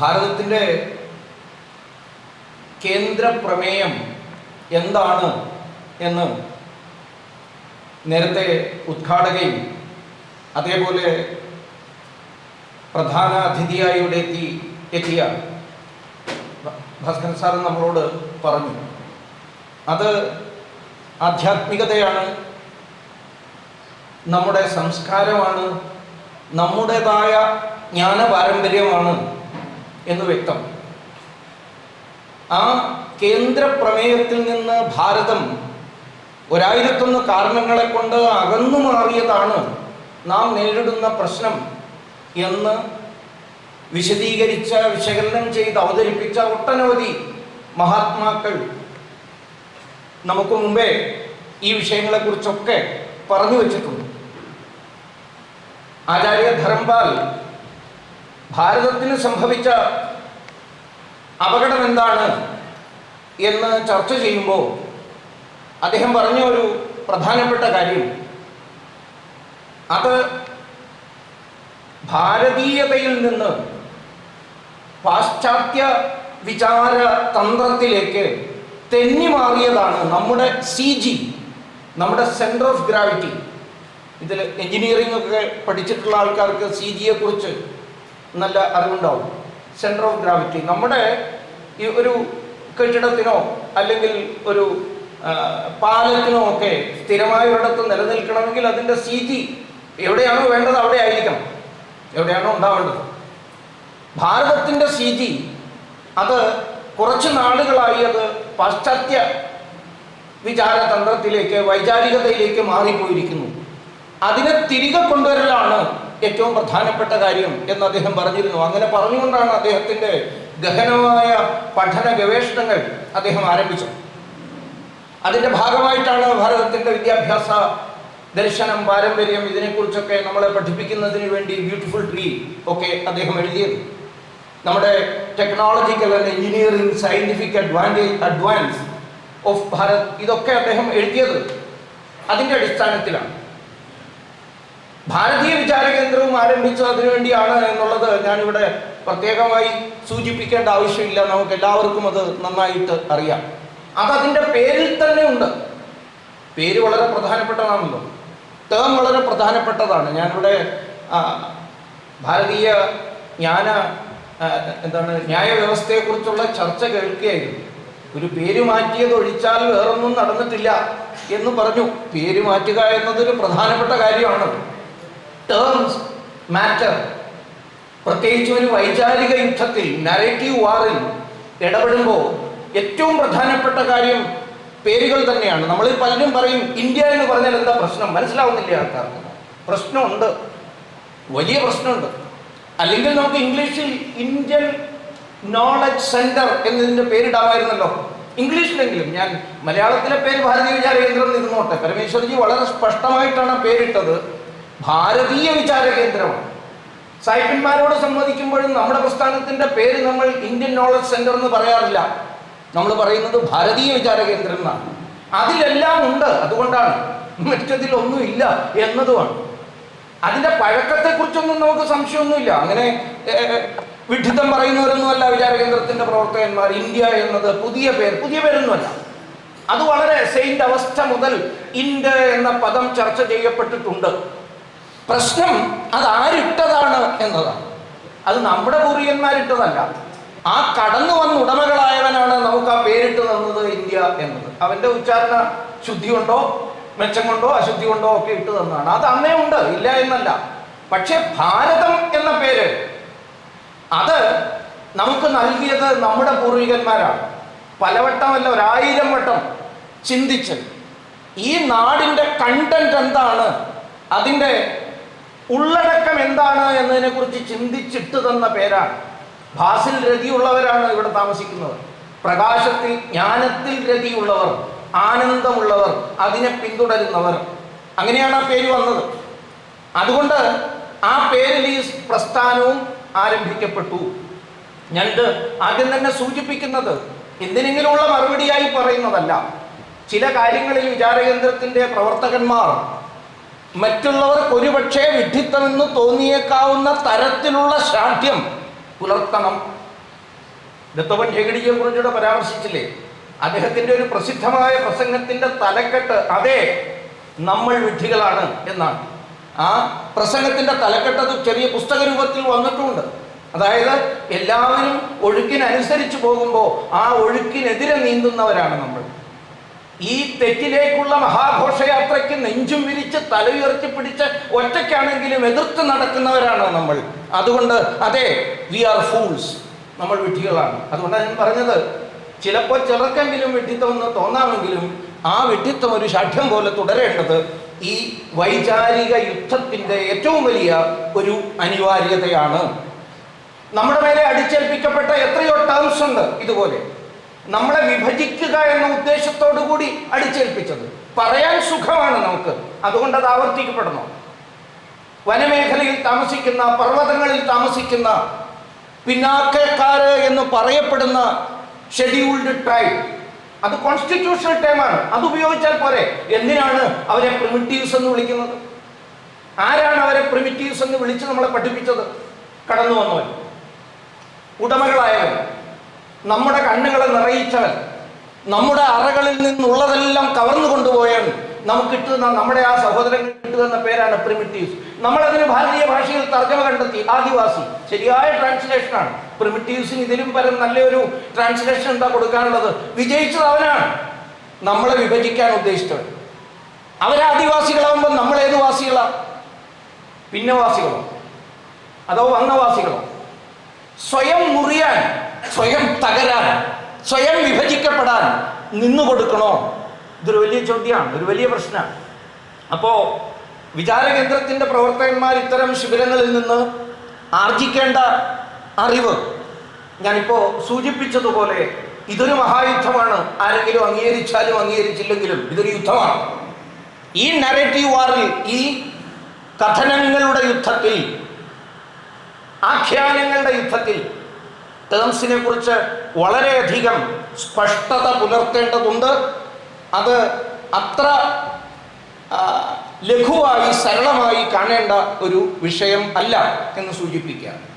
ഭാരതത്തിന്റെ കേന്ദ്ര പ്രമേയം എന്താണ് എന്ന് നേരത്തെ ഉദ്ഘാടകയും അതേപോലെ പ്രധാന അതിഥിയായി ഇവിടെ എത്തി എത്തിയ ഭാസ്കരൻ സാർ നമ്മളോട് പറഞ്ഞു. അത് ആധ്യാത്മികതയാണ് നമ്മുടെ സംസ്കാരമാണ് നമ്മുടേതായ ജ്ഞാന പാരമ്പര്യമാണ് എന്ന് വ്യക്തം. ആ കേന്ദ്ര പ്രമേയത്തിൽ നിന്ന് ഭാരതം ഒരായിരത്തൊന്ന് കാരണങ്ങളെ കൊണ്ട് അകന്നു മാറിയതാണ് നാം നേരിടുന്ന പ്രശ്നം എന്ന് വിശദീകരിച്ച വിശകലനം ചെയ്ത് അവതരിപ്പിച്ച ഒട്ടനവധി മഹാത്മാക്കൾ നമുക്ക് മുമ്പേ ഈ വിഷയങ്ങളെക്കുറിച്ചൊക്കെ പറഞ്ഞു വച്ചിട്ടുണ്ട്. ആചാര്യ ധർമ്പാൽ ഭാരതത്തിന് സംഭവിച്ച അപകടം എന്താണ് എന്ന് ചർച്ച ചെയ്യുമ്പോൾ അദ്ദേഹം പറഞ്ഞ ഒരു പ്രധാനപ്പെട്ട കാര്യം. അത് ഭാരതീയതയിൽ നിന്ന് പാശ്ചാത്യ വിചാര തന്ത്രത്തിലേക്ക് തെന്നി മാറിയതാണ് നമ്മുടെ സി ജി നമ്മുടെ സെന്റർ ഓഫ് ഗ്രാവിറ്റി ഇതിൽ എൻജിനീയറിംഗ് ഒക്കെ പഠിച്ചിട്ടുള്ള ആൾക്കാർക്ക് സി ജിയെ കുറിച്ച് നല്ല അറിവുണ്ടാവും. സെന്റർ ഓഫ് ഗ്രാവിറ്റി നമ്മുടെ ഈ ഒരു കെട്ടിടത്തിനോ അല്ലെങ്കിൽ ഒരു പാലത്തിനോ ഒക്കെ സ്ഥിരമായ ഒരിടത്ത് നിലനിൽക്കണമെങ്കിൽ അതിന്റെ സീറ്റി എവിടെയാണോ വേണ്ടത് അവിടെ ആയിരിക്കണം. എവിടെയാണോ ഉണ്ടാവേണ്ടത്. ഭാരതത്തിന്റെ സീറ്റി അത് കുറച്ച് നാളുകളായി അത് പാശ്ചാത്യ വിചാരതന്ത്രത്തിലേക്ക് വൈചാരികതയിലേക്ക് മാറിപ്പോയിരിക്കുന്നു. അതിനെ തിരികെ കൊണ്ടുവരലാണ് ഏറ്റവും പ്രധാനപ്പെട്ട കാര്യം എന്ന് അദ്ദേഹം പറഞ്ഞിരുന്നു. അങ്ങനെ പറഞ്ഞുകൊണ്ടാണ് അദ്ദേഹത്തിന്റെ ഗഹനമായ പഠന ഗവേഷണങ്ങൾ അദ്ദേഹം ആരംഭിച്ചത്. അതിന്റെ ഭാഗമായിട്ടാണ് ഭാരതത്തിന്റെ വിദ്യാഭ്യാസ ദർശനം പാരമ്പര്യം ഇതിനെക്കുറിച്ചൊക്കെ നമ്മളെ പഠിപ്പിക്കുന്നതിന് വേണ്ടി ബ്യൂട്ടിഫുൾ ട്രീ ഒക്കെ അദ്ദേഹം എഴുതിയത്. നമ്മുടെ technological and engineering scientific advantage advance of Bharat ഇതൊക്കെ അദ്ദേഹം എഴുതിയത്. അതിന്റെ അടിസ്ഥാനത്തിലാണ്. ഭാരതീയ വിചാര കേന്ദ്രവും ആരംഭിച്ചത് അതിനുവേണ്ടിയാണ് എന്നുള്ളത് ഞാനിവിടെ പ്രത്യേകമായി സൂചിപ്പിക്കേണ്ട ആവശ്യമില്ല. നമുക്ക് എല്ലാവർക്കും അത് നന്നായിട്ട് അറിയാം. അത് അതിന്റെ പേരിൽ തന്നെ ഉണ്ട്. പേര് വളരെ പ്രധാനപ്പെട്ടതാണല്ലോ. ടേം വളരെ പ്രധാനപ്പെട്ടതാണ്. ഞാനിവിടെ ഭാരതീയ ജ്ഞാന എന്താണ് എന്താണ് ന്യായവ്യവസ്ഥയെക്കുറിച്ചുള്ള ചർച്ച കേൾക്കുകയായിരുന്നു. ഒരു പേര് മാറ്റിയത് ഒഴിച്ചാൽ വേറൊന്നും നടന്നിട്ടില്ല എന്ന് പറഞ്ഞു. പേര് മാറ്റുക എന്നതൊരു പ്രധാനപ്പെട്ട കാര്യമാണ്. ടേംസ് മാറ്റർ പ്രത്യേകിച്ച് ഒരു വൈചാരിക യുദ്ധത്തിൽ നരേറ്റീവ് വാറിൽ ഇടപെടുമ്പോൾ ഏറ്റവും പ്രധാനപ്പെട്ട കാര്യം പേരുകൾ തന്നെയാണ്. നമ്മൾ പലരും പറയും ഇന്ത്യ എന്ന് പറഞ്ഞാൽ എന്താ പ്രശ്നം? മനസ്സിലാവുന്നില്ല ആൾക്കാർക്ക്. പ്രശ്നമുണ്ട്. വലിയ പ്രശ്നമുണ്ട്. അല്ലെങ്കിൽ നമുക്ക് ഇംഗ്ലീഷിൽ ഇന്ത്യൻ നോളജ് സെന്റർ എന്നതിന്റെ പേരിടാമായിരുന്നല്ലോ. ഇംഗ്ലീഷിലെങ്കിലും ഞാൻ മലയാളത്തിലെ പേര് ഭാരതീയ വിചാര കേന്ദ്രം നിന്നോട്ടെ പരമേശ്വർജി വളരെ സ്പഷ്ടമായിട്ടാണ് പേരിട്ടത്. ഭാരതീയ വിചാര കേന്ദ്രമാണ് സായിപ്പന്മാരോട് സംവദിക്കുമ്പോഴും നമ്മുടെ പ്രസ്ഥാനത്തിന്റെ പേര് നമ്മൾ ഇന്ത്യൻ നോളജ് സെന്റർ എന്ന് പറയാറില്ല. നമ്മൾ പറയുന്നത് ഭാരതീയ വിചാര കേന്ദ്രം എന്നാണ്. അതിലെല്ലാം ഉണ്ട് അതുകൊണ്ടാണ്. മറ്റതിലൊന്നുമില്ല എന്നതുമാണ്. അതിന്റെ പഴക്കത്തെക്കുറിച്ചൊന്നും നമുക്ക് സംശയമൊന്നുമില്ല. അങ്ങനെ വിഡിത്തം പറയുന്നവരൊന്നും പറയുന്നവരൊന്നുമല്ല വിചാര കേന്ദ്രത്തിന്റെ പ്രവർത്തകന്മാർ. ഇന്ത്യ എന്നത് പുതിയ പേര് പുതിയ പേരൊന്നുമല്ല. അത് വളരെ സെയിന്റ് അവസ്ഥ മുതൽ ഇന്ത്യ എന്ന പദം ചർച്ച ചെയ്യപ്പെട്ടിട്ടുണ്ട്. പ്രശ്നം അത് ആരിട്ടതാണ് എന്നതാണ്. അത് നമ്മുടെ പൂർവികന്മാരിട്ടതല്ല. ആ കടന്നു വന്ന ഉടമകളായവനാണ് നമുക്ക് ആ പേരിട്ട് തന്നത് ഇന്ത്യ എന്നത്. അവന്റെ ഉച്ചാരണ ശുദ്ധി കൊണ്ടോ മെച്ചം കൊണ്ടോ അശുദ്ധി കൊണ്ടോ ഒക്കെ ഇട്ട് തന്നതാണ്. അത് അന്നേ ഉണ്ട് ഇല്ല എന്നല്ല. പക്ഷെ ഭാരതം എന്ന പേര് അത് നമുക്ക് നൽകിയത് നമ്മുടെ പൂർവികന്മാരാണ്. പലവട്ടമല്ല ഒരായിരം വട്ടം ചിന്തിച്ച് ഈ നാടിന്റെ കണ്ടന്റ് എന്താണ്? അതിന്റെ ഉള്ളടക്കം എന്താണ് എന്നതിനെക്കുറിച്ച് ചിന്തിച്ചിട്ട് തന്ന പേരാണ്. ഭാസിൽ രതിയുള്ളവരാണ് ഇവിടെ താമസിക്കുന്നത്. പ്രകാശത്തിൽ ജ്ഞാനത്തിൽ രതിയുള്ളവർ ആനന്ദമുള്ളവർ അതിനെ പിന്തുടരുന്നവർ. അങ്ങനെയാണ് ആ പേര് വന്നത്. അതുകൊണ്ട് ആ പേരിൽ ഈ പ്രസ്ഥാനവും ആരംഭിക്കപ്പെട്ടു. ഞാനിത് ആദ്യം തന്നെ സൂചിപ്പിക്കുന്നത് എന്തിനെങ്കിലുമുള്ള മറുപടിയായി പറയുന്നതല്ല. ചില കാര്യങ്ങളിൽ വിചാരകേന്ദ്രത്തിന്റെ പ്രവർത്തകന്മാർ മറ്റുള്ളവർക്ക് ഒരുപക്ഷെ വിഡ്ഢിത്തമെന്ന് തോന്നിയേക്കാവുന്ന തരത്തിലുള്ള ശാഠ്യം പുലർത്തണം. ദത്തവൻ ഹെഗഡിയെ കുറിച്ചൂടെ പരാമർശിച്ചില്ലേ? അദ്ദേഹത്തിന്റെ ഒരു പ്രസിദ്ധമായ പ്രസംഗത്തിന്റെ തലക്കെട്ട് അതെ നമ്മൾ വിഡ്ഢികളാണ് എന്നാണ്. ആ പ്രസംഗത്തിന്റെ തലക്കെട്ട് അത് ചെറിയ പുസ്തക രൂപത്തിൽ വന്നിട്ടുമുണ്ട് അതായത് എല്ലാവരും ഒഴുക്കിനനുസരിച്ച് പോകുമ്പോൾ ആ ഒഴുക്കിനെതിരെ നീന്തുന്നവരാണ് നമ്മൾ. ഈ തെറ്റിലേക്കുള്ള മഹാഘോഷയാത്രയ്ക്ക് നെഞ്ചും വിരിച്ച് തല ഉയർത്തി പിടിച്ച് ഒറ്റയ്ക്കാണെങ്കിലും എതിർത്ത് നടക്കുന്നവരാണ് നമ്മൾ? അതുകൊണ്ട് അതെ വി ആർ ഫൂൾസ് നമ്മൾ വിഡ്ഢികളാണ്. അതുകൊണ്ടാണ് ഞാൻ പറഞ്ഞത്. ചിലപ്പോൾ ചിലർക്കെങ്കിലും വിഡ്ഢിത്തം എന്ന് തോന്നാമെങ്കിലും ആ വിഡ്ഢിത്തം ഒരു ഷാഠ്യം പോലെ തുടരേണ്ടത് ഈ വൈചാരിക യുദ്ധത്തിന്റെ ഏറ്റവും വലിയ ഒരു അനിവാര്യതയാണ്. നമ്മുടെ മേലെ അടിച്ചേൽപ്പിക്കപ്പെട്ട എത്രയോ ടേംസ് ഉണ്ട് ഇതുപോലെ. നമ്മളെ വിഭജിക്കുക എന്ന ഉദ്ദേശത്തോടു കൂടി അടിച്ചേൽപ്പിച്ചത്. പറയാൻ സുഖമാണ് നമുക്ക്. അതുകൊണ്ട് അത് ആവർത്തിക്കപ്പെടണം വനമേഖലയിൽ താമസിക്കുന്ന പർവതങ്ങളിൽ താമസിക്കുന്ന പിന്നാക്കക്കാര് എന്ന് പറയപ്പെടുന്ന ഷെഡ്യൂൾഡ് ട്രൈബ് അത് കോൺസ്റ്റിറ്റ്യൂഷണൽ ടൈമാണ് അത് ഉപയോഗിച്ചാൽ പോരെ? എന്തിനാണ് അവരെ പ്രിമിറ്റീവ്സ് എന്ന് വിളിക്കുന്നത്? ആരാണ് അവരെ പ്രിമിറ്റീവ്സ് എന്ന് വിളിച്ച് നമ്മളെ പഠിപ്പിച്ചത്? കടന്നു വന്നവൻ ഉടമകളായവൻ. നമ്മുടെ കണ്ണുകളെ നിറയിച്ചവൻ നമ്മുടെ അറകളിൽ നിന്നുള്ളതെല്ലാം കവർന്നു കൊണ്ടുപോയവൻ നമുക്ക് കിട്ടുന്ന നമ്മുടെ ആ സഹോദരങ്ങൾ കിട്ടുന്ന പേരാണ് പ്രിമിറ്റീവ്സ് നമ്മളതിന് ഭാരതീയ ഭാഷയിൽ തർജമ കണ്ടെത്തി. ആദിവാസി. ശരിയായ ട്രാൻസ്ലേഷനാണ് പ്രിമിറ്റീവ്സിന് ഇതിലും പരം നല്ലൊരു ട്രാൻസ്ലേഷൻ എന്താ കൊടുക്കാനുള്ളത്? വിജയിച്ചത് അവനാണ്. നമ്മളെ വിഭജിക്കാൻ ഉദ്ദേശിച്ചവൻ. അവരാദിവാസികളാവുമ്പോൾ നമ്മൾ ഏത് വാസികളാ? ഭിന്നവാസികളോ? അതോ വന്നവാസികളോ? സ്വയം മുറിയാൻ സ്വയം തകരാൻ സ്വയം വിഭജിക്കപ്പെടാൻ നിന്നു കൊടുക്കണോ ഇതൊരു വലിയ ചോദ്യമാണ് ഒരു വലിയ പ്രശ്നമാണ്. അപ്പോൾ വിചാരകേന്ദ്രത്തിന്റെ പ്രവർത്തകന്മാർ ഇത്തരം ശിബിരങ്ങളിൽ നിന്ന് ആർജിക്കേണ്ട അറിവ് ഞാനിപ്പോൾ സൂചിപ്പിച്ചതുപോലെ ഇതൊരു മഹായുദ്ധമാണ്. ആരെങ്കിലും അംഗീകരിച്ചാലും അംഗീകരിച്ചില്ലെങ്കിലും ഇതൊരു യുദ്ധമാണ്. ഈ നരേറ്റീവ് വാറിൽ ഈ കഥനങ്ങളുടെ യുദ്ധത്തിൽ ആഖ്യാനങ്ങളുടെ യുദ്ധത്തിൽ ടേംസിനെ കുറിച്ച് വളരെയധികം സ്പഷ്ടത പുലർത്തേണ്ടതുണ്ട്. അത് അത്ര ലഘുവായി സരളമായി കാണേണ്ട ഒരു വിഷയം അല്ല എന്ന് സൂചിപ്പിക്കുകയാണ്.